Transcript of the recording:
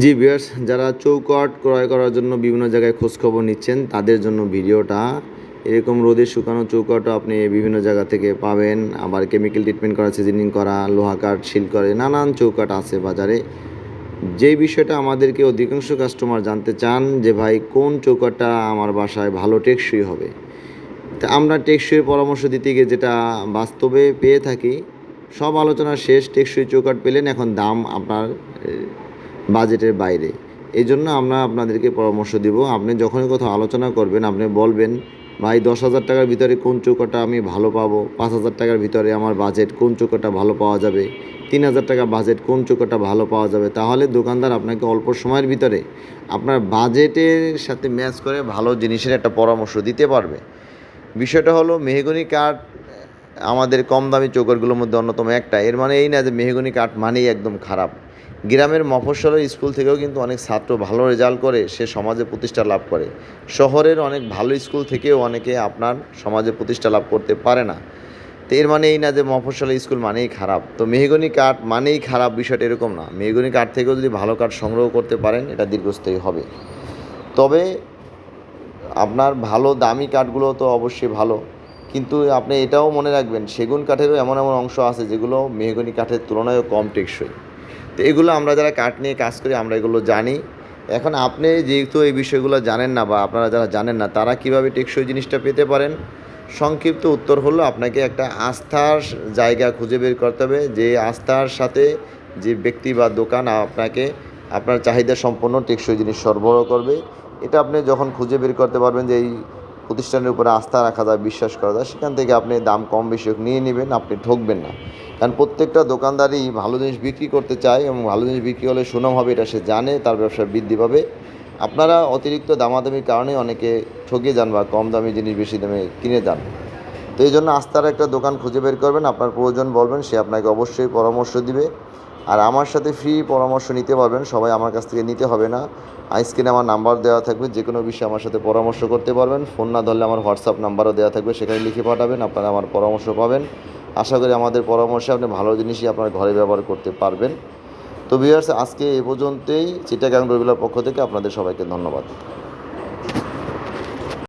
জি বিয়ার্স যারা চৌকট ক্রয় করার জন্য বিভিন্ন জায়গায় খোঁজখবর নিচ্ছেন, তাদের জন্য ভিডিওটা এরকম রোদে শুকানো চৌকটও আপনি বিভিন্ন জায়গা থেকে পাবেন। আবার কেমিক্যাল ট্রিটমেন্ট করা সিজনিং করা, লোহা কাঠ শিল করে নানান চৌকাট আছে বাজারে। যে বিষয়টা আমাদেরকে অধিকাংশ কাস্টমার জানতে চান যে, ভাই, কোন চৌকাটটা আমার বাসায় ভালো টেকসই হবে? তা আমরা টেকসই পরামর্শ দিতে গিয়ে যেটা বাস্তবে পেয়ে থাকি, সব আলোচনা শেষ, টেকসই চৌকাট পেলেন, এখন দাম আপনার বাজেটের বাইরে। এই জন্য আমরা আপনাদেরকে পরামর্শ দিব, আপনি যখনই কোথাও আলোচনা করবেন, আপনি বলবেন, ভাই, দশ হাজার টাকার ভিতরে কোন চৌকাটা আমি ভালো পাবো? পাঁচ হাজার টাকার ভিতরে আমার বাজেট কোন চৌকাটা ভালো পাওয়া যাবে? তিন হাজার টাকা বাজেট কোন চৌকাটা ভালো পাওয়া যাবে? তাহলে দোকানদার আপনাকে অল্প সময়ের ভিতরে আপনার বাজেটের সাথে ম্যাচ করে ভালো জিনিসের একটা পরামর্শ দিতে পারবে। বিষয়টা হলো, মেহগনি কাঠ, আমাদের কম দামি চৌকারগুলোর মধ্যে অন্যতম একটা। এর মানে এই না যে মেহগনি কাঠ মানেই একদম খারাপ। গ্রামের মফস্বলের স্কুল থেকেও কিন্তু অনেক ছাত্র ভালো রেজাল্ট করে, সে সমাজে প্রতিষ্ঠা লাভ করে। শহরের অনেক ভালো স্কুল থেকেও অনেকে আপনার সমাজে প্রতিষ্ঠা লাভ করতে পারে না। তো এর মানে এই না যে মফস্বলের স্কুল মানেই খারাপ। তো মেহগনি কাঠ মানেই খারাপ বিষয়টা এরকম না। মেহগনি কাঠ থেকেও যদি ভালো কাঠ সংগ্রহ করতে পারেন, এটা দীর্ঘস্থায়ী হবে। তবে আপনার ভালো দামি কাঠগুলো তো অবশ্যই ভালো। কিন্তু আপনি এটাও মনে রাখবেন, সেগুন কাঠেরও এমন এমন অংশ আছে যেগুলো মেহগনি কাঠের তুলনায়ও কম টেকসই। তো এগুলো আমরা যারা কাঠ নিয়ে কাজ করি, আমরা এগুলো জানি। এখন আপনি যেহেতু এই বিষয়গুলো জানেন না বা আপনারা যারা জানেন না, তারা কীভাবে টেকসই জিনিসটা পেতে পারেন? সংক্ষিপ্ত উত্তর হলো, আপনাকে একটা আস্থার জায়গা খুঁজে বের করতে হবে। যে আস্থার সাথে যে ব্যক্তি বা দোকান আপনাকে আপনার চাহিদা সম্পন্ন টেকসই জিনিস সরবরাহ করবে। এটা আপনি যখন খুঁজে বের করতে পারবেন যে এই প্রতিষ্ঠানের উপরে আস্থা রাখা যায়, বিশ্বাস করা যায়, সেখান থেকে আপনি দাম কম বেশি নিয়ে নেবেন, আপনি ঠকবেন না। কারণ প্রত্যেকটা দোকানদারই ভালো জিনিস বিক্রি করতে চায় এবং ভালো জিনিস বিক্রি হলে সুনাম হবে, এটা সে জানে, তার ব্যবসা বৃদ্ধি পাবে। আপনারা অতিরিক্ত দামাদামির কারণে অনেকে ঠকে যান বা কম দামি জিনিস বেশি দামে কিনে যান। তো এই জন্য আস্থার একটা দোকান খুঁজে বের করবেন, আপনার প্রয়োজন বলবেন, সে আপনাকে অবশ্যই পরামর্শ দিবে। আর আমার সাথে ফ্রি পরামর্শ নিতে পারবেন, সবাই আমার কাছ থেকে নিতে হবে না। স্ক্রিনে আমার নাম্বার দেওয়া থাকবে যে কোনো বিষয়ে আমার সাথে পরামর্শ করতে পারবেন। ফোন না ধরলে আমার হোয়াটসঅ্যাপ নাম্বারও দেওয়া থাকবে, সেখানে লিখে পাঠাবেন, আপনারা আমার পরামর্শ পাবেন। আশা করি আমাদের পরামর্শে আপনি ভালো জিনিসই আপনার ঘরে ব্যবহার করতে পারবেন। তো ভিউয়ার্স আজকে এ পর্যন্তই। চিটাগাং রবিলার পক্ষ থেকে আপনাদের সবাইকে ধন্যবাদ।